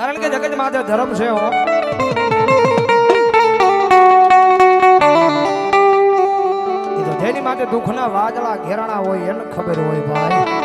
કારણ કે જગત માથે ધર્મ છે હો. જેની માટે દુઃખના વાદળા ઘેરાણા હોય એને ખબર હોય ભાઈ.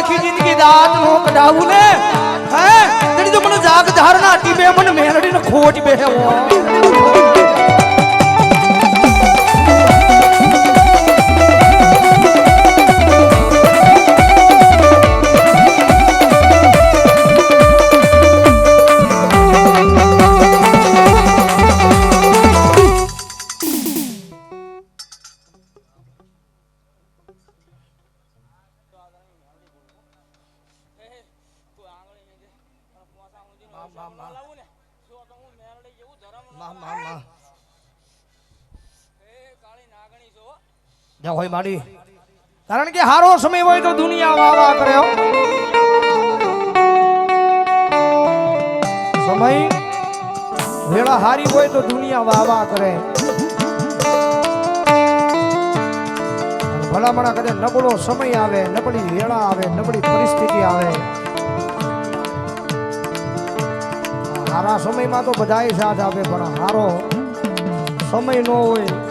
આખી જિંદગી દાંત નો કઢાવું ને? હે? તેની તો મને જાગ ધારણા ટીબે મને મેરડી ને ખોટ બેહવો જા હોય માડી. કારણ કે હારો સમય હોય તો દુનિયા વાહ વાહ કરે હો. સમય વેળા હારી હોય તો દુનિયા વાહ કરે. ભલામણા કરે, નબળો સમય આવે, નબળી વેળા આવે, નબળી પરિસ્થિતિ આવે. હારા સમયમાં તો બધાય સાથ આપે, પણ હારો સમય નો હોય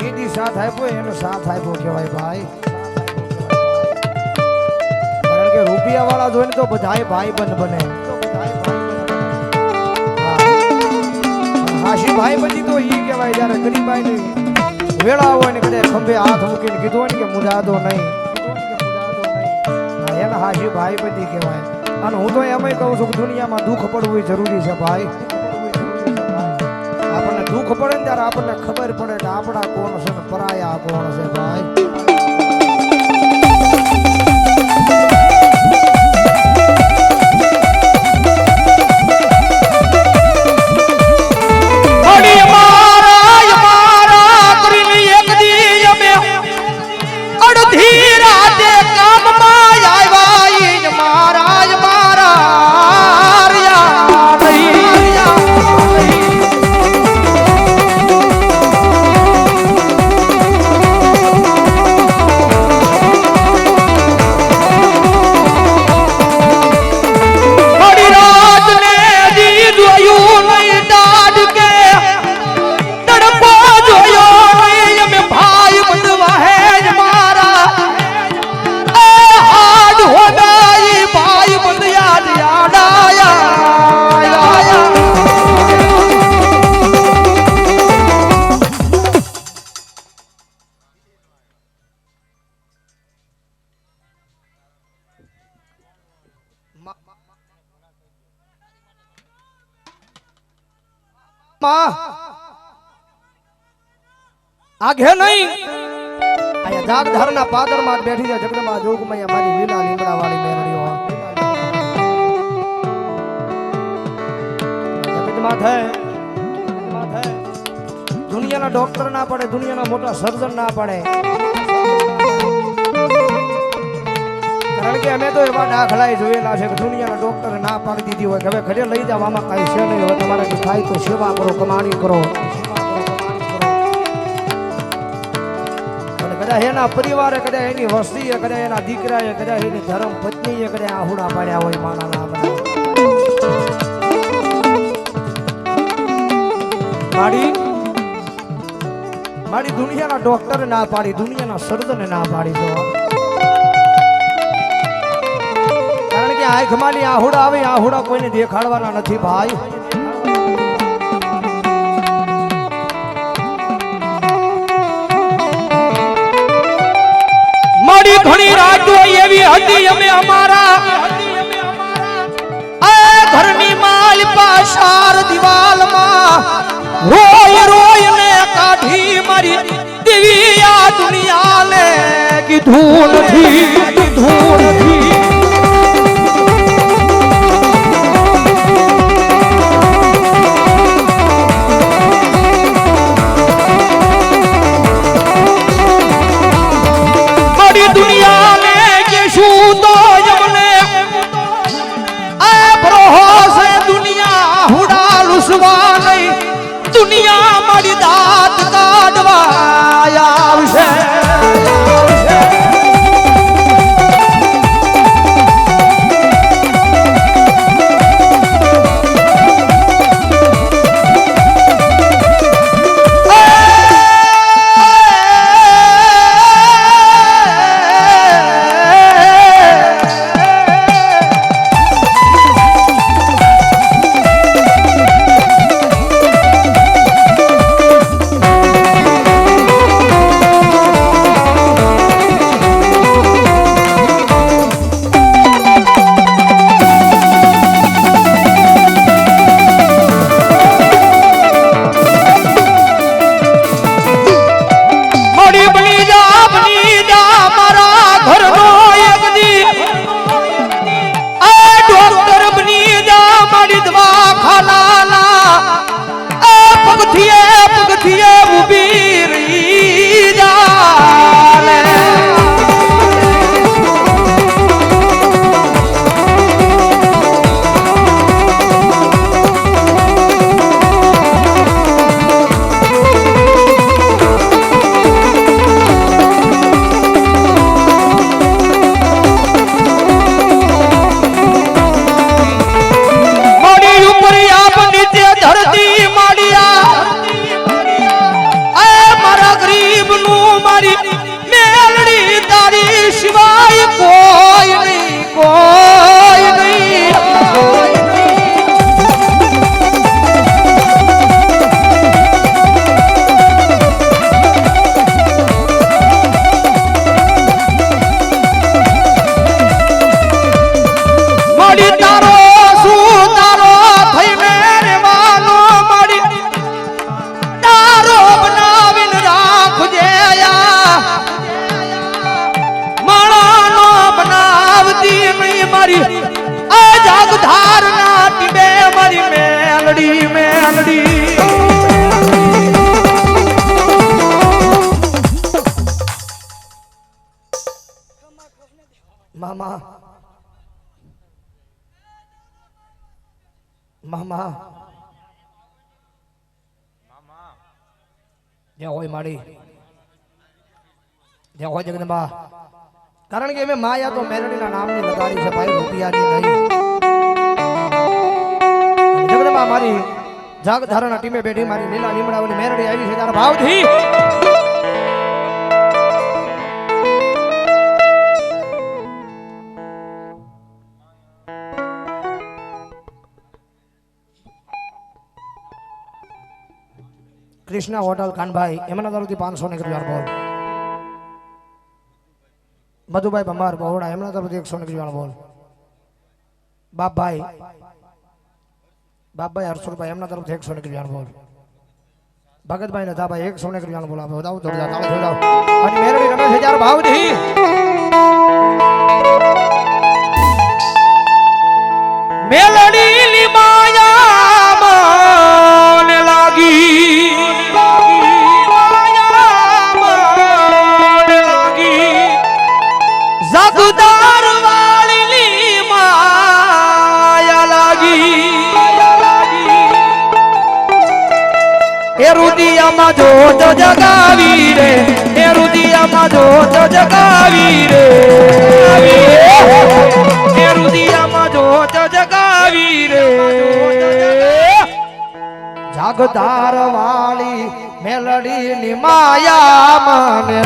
કીધી સાથ આપ્યો, એનો સાથ આપ્યો કહેવાય ભાઈ. કારણ કે રૂપિયા વાળા જોઈને તો બધાય ભાઈ બંધ બને. હાશી ભાઈ બની તો એ કહેવાય જ્યારે ગરીબાઈ વેળા હોય ને કદાચ ખંભે હાથ મૂકીને કીધું હોય ને કે મુજાદો નહીં. એને હાશી ભાઈ બની કહેવાય. અને હું તો એમ કહું છું કે દુનિયામાં દુઃખ પડવું જરૂરી છે ભાઈ. દુઃખ પડે ને ત્યારે આપણને ખબર પડે કે આપણા કોણ છે પરાયા કોણ છે ભાઈ? માં આઘે નહીં. આયા જાગ ધરના પાદરમાં બેઠી છે જગદંબા જોગમૈયા મારી લીલા લીમડા વાળી મેરણીઓ જગતમાં થાય દુનિયાના ડોક્ટર ના પડે, દુનિયાના મોટા સર્જન ના પડે. કે અમે તો એવા દાખલા જોયેલા છે કે દુનિયાના ડોક્ટર ના પાડી દીધી હોય કે હવે ઘરે લઈ જાવ, આમાં છે નહીં. હવે તમારે થાય તો સેવા કરો, કમાણી કરો. એના પરિવારે, કદાચ એની વસ્તીએ, કદાચ એના દીકરાએ, કદાચ એની ધર્મ પત્નીએ, કદાચ આહુડા પાડ્યા હોય માના માડી મારી દુનિયાના ડોક્ટર ના પાડી, દુનિયાના સર્જન ના પાડી તો કે આંખમાંની આહુડા આવે, આહુડા કોઈને દેખાડવાના નથી ભાઈ. મારી ઘણી રાતો એવી હતી અમે અમારા ઘરની માલ પાશાર દિવાલમાં રોય રોય ને કાઢી મારી દેવી આ દુનિયા ને કીધું નથી કીધું નથી. ગરીબ મારી મામા. જ્યાં હોય માડી. જ્યાં હોય જગદંબા કારણ કે મેં માયા તો મેલડીના નામની લગાડી છે ભાઈ રૂપિયાની નહીં. જગદંબા મારી જાગ ધારણા ટીમે બેઠી મારી લીલા લીમડાઓની મેરડી આવી છે. તારા ભાવથી. કૃષ્ણા હોટલ ખાનભાઈ એમના તરફથી પાંચસો ને રૂપિયા બોલ. મધુભાઈ ભંભાર બહોડા એમના તરફથી એકસો ને રૂપિયા બોલ. બાપભાઈ. બાપભાઈ હર્ષુભાઈ એમના તરફથી એકસો ને રૂપિયા બોલ. ભગતભાઈ નથાભાઈ એકસો ને રૂપિયા બોલ આપો. દાવ થોડી એ રુદિયામાં જોત જગાવી રે, એ રુદિયામાં જોત જગાવી રે. એ રુદિયામાં જોત જગાવી રે. વાઘધાર વાળી મેલડી ની માયા મને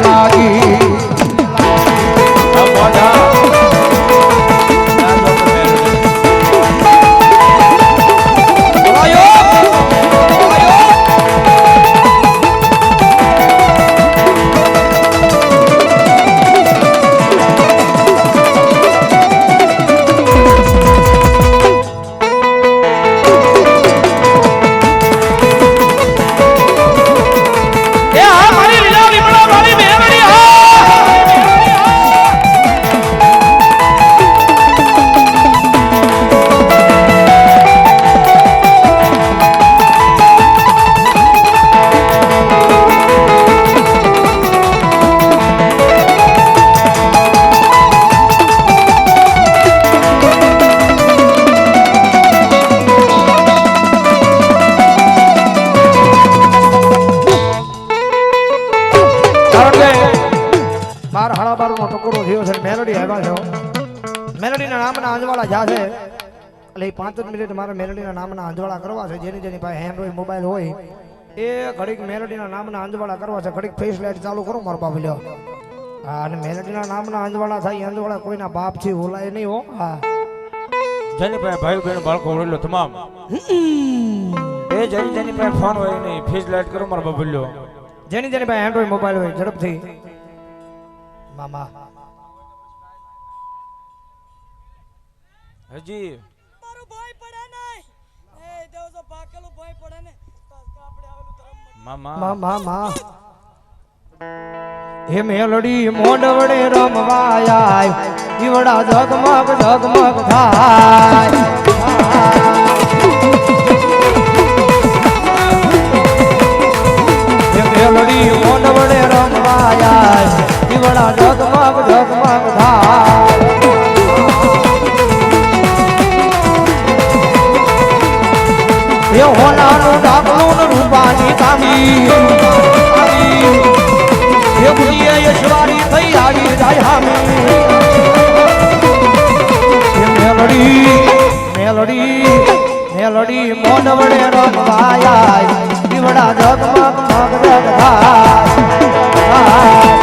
નામના જા છે એટલે એ પાંચ જ મિનિટ મારે મેલડીના નામના અંજવાળા કરવા છે. જેની જેની પાસે એન્ડ્રોઈડ મોબાઈલ હોય એ ઘડીક મેલડીના નામના અંજવાળા કરવા છે. ઘડીક ફેસ લાઈટ ચાલુ કરો મારો બાપ લ્યો. હા અને મેલડીના નામના અંજવાળા થાય અંજવાળા કોઈના બાપ છે ઓલાય નહીં હો. હા. જેની પાસે ભાઈ બહેન બાળકો વડીલો તમામ. એ જેની જેની પાસે ફોન હોય નહીં. ફેસ લાઈટ કરો મારો બાપ લ્યો. જેની જેની પાસે એન્ડ્રોઈડ મોબાઈલ હોય ઝડપથી. મામા. હજી? મારો ભાઈ પડે નહીં. એ દેવ તો પાકેલું ભાઈ પડે ને તો આપણે આવેલું ધર્મ મામા. મામા મા હે મેલડી મોડ વડે રમવાય ઈવડા જગમગ જગમગ થાય હે મેલડી મોડ વડે રમવાય ઈવડા જગમગ જગમગ થાય એ હોનાનું ડાકલું રૂપાની કામી એ બુલીએ યશવારી થઈ આવી જાય હામે. જગ થાય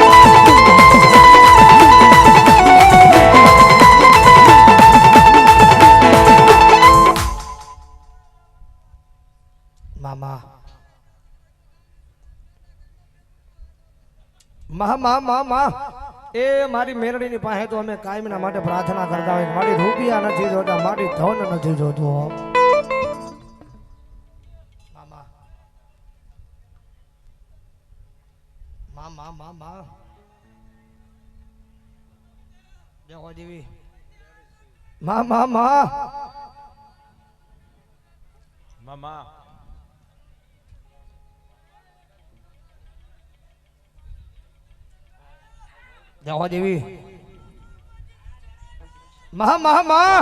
મા મા એ મારી મેરડીની પાસે તો અમે કાયમના માટે પ્રાર્થના કરતા હોય. મારી રૂપિયા નથી જોતા, મારી ધન નથી જોતું. મામા. મામા મા મા મા. મામા દેખો દેવી. મહા મહા મા